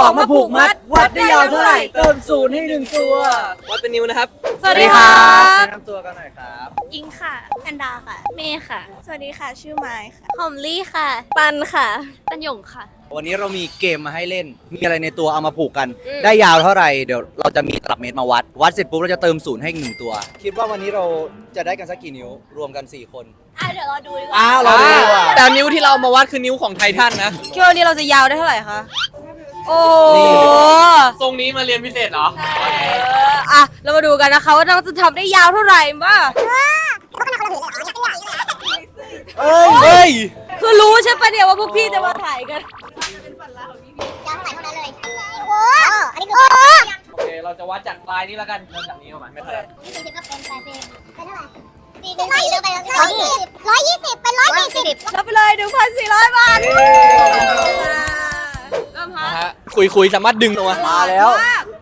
ของมาผูกมัด วัดได้ยาวเท่าไหร่เติมศูนย์ให้หนึ่งตัววัดเป็นนิ้วนะครับสวัสดีครับแนะนำตัวกันหน่อยครับ อิงค่ะแอนดาค่ะ เมย์ค่ะ สวัสดีค่ะ ชื่อไมค์ค่ะ หอมลี่ค่ะ ปันค่ะ ปันหยงค่ะ วันนี้เรามีเกมมาให้เล่น มีอะไรในตัวเอามาผูกกัน อืม ได้ยาวเท่าไหร่เดี๋ยวเราจะมีตลับเมตรมาวัด วัดเสร็จปุ๊บเราจะเติมศูนย์ให้อีกหนึ่งตัว คิดว่าวันนี้เราจะได้กันสักกี่นิ้ว รวมกัน 4 คน อะเดี๋ยวรอดูดีกว่า อ้าว เราดูดีกว่าแต่นิ้วที่เรามาวัดคือนิ้วของไททันนะคิดว่าวันนี้เราจะยาวได้เท่าไหร่คะ โอ้นี่ทรงนี้มาเรียนพิเศษเหรออะเรามาดูกันนะคะว่าเราจะทำได้ยาวเท่าไหร่บ้าเอ้ยเฮ้ยคือรู้ใช่ปะเนี่ยว่าพวกพี่จะมาถ่ายกัน โอเค เราจะวัดจากปลายนี้แล้วกันเริ่มจากนี้ประมาณไม่เท่าไหร่รับไปเลย 1,400 บาทเริ่มฮะนะฮะ คุยคุยสามารถดึงออกมามาแล้ว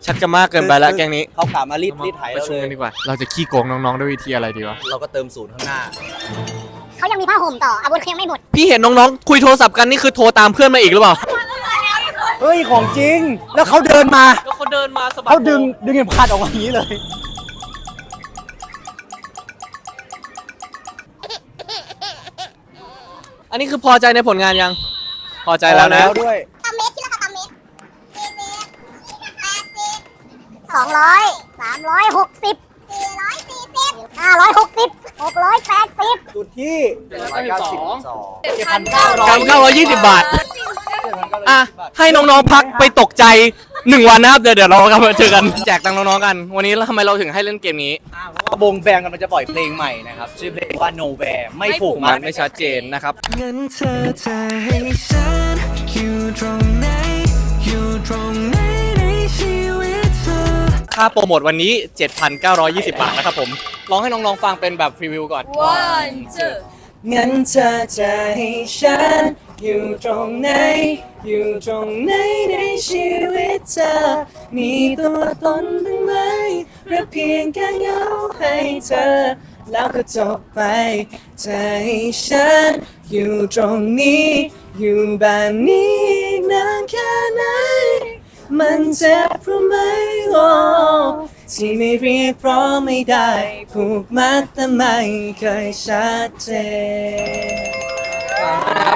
ชักจะมากเกินไปแล้วแกงนี้เขากลับมารีดรีดไถปเราระชุเลมยกันดีกว่า เราจะขี้โกงน้องๆด้วยวิธีอะไรดีวะ เราก็เติมศูนย์ข้างหน้า เขายังมีผ้าห่มต่อ อาวุธเขายังไม่หมด พี่เห็นน้องๆคุยโทรศัพท์กันนี่คือโทรตามเพื่อนมาอีกหรือเปล่าเฮ้ยของจริง แล้วเขาเดินมาแล้วเขาเดินมาสะบัดเขาดึงดึงเข็มขัดออกมาอย่างนี้เลย อันนี้คือพอใจในผลงานยัง พอใจแล้วนะ ด้วย ตามเมตรที่ละค่ะตามเมตรสี่สิบแปดสิบ สองร้อยสามร้อยหกสิบสี่ร้อยสี่สิบห้าร้อยหกสิบหกร้อยแปดสิบจุดที่7,900 9,920 บาท อะ ให้น้องๆพักไปตกใจหนึ่งวันนะครับ เดี๋ยวเดี๋ยวเรากลับมาเจอกัน แจกตังค์น้องๆกัน วันนี้แล้วทำไมเราถึงให้เล่นเกมนี้อ่าเพราะว่าวงแบงกำลังจะปล่อยเพลงใหม่นะครับ ชื่อเพลงว่า Nowhere ไม่ผูกมัมันนไม่ชัดเจนนะครับ งั้นเธอจะให้ฉัน ค่าโปรโมทวันนี้ 7,920 บาทนะครับผมลองให้น้องๆฟังเป็นแบบพรีวิวก่อน one two งั้นเธอจะให้ฉันอยู่ตรงไหน อยู่ตรงไหนในชีวิตเธอ มีตัวตนบ้างไหมหรือเพียงแค่เงาให้เธอ แล้วก็จบไปจะให้ฉันอยู่ตรงนี้ อยู่แบบนี้ มันเจ็บเพราะไม่โอ้ที่ไม่เรียกเพราะไม่ได้ผูกมัดแต่ไม่เคยชัดเจน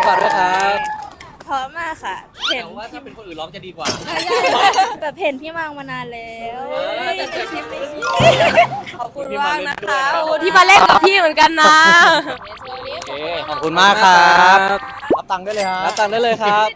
ฝากด้วยครับพร้อมมากค่ะ เห็นแต่ว่าถ้าเป็นคนอื่นร้องจะดีกว่า แบบเห็นพี่มังมานานแล้วเออแต่แต่คลิปไม่คิดขอบคุณมากนะคะโอ้โหที่มาเล่นกับพี่เหมือนกันนะโอเคขอบคุณมากครับ รับตังค์ได้เลยครับ รับตังค์ได้เลยครับ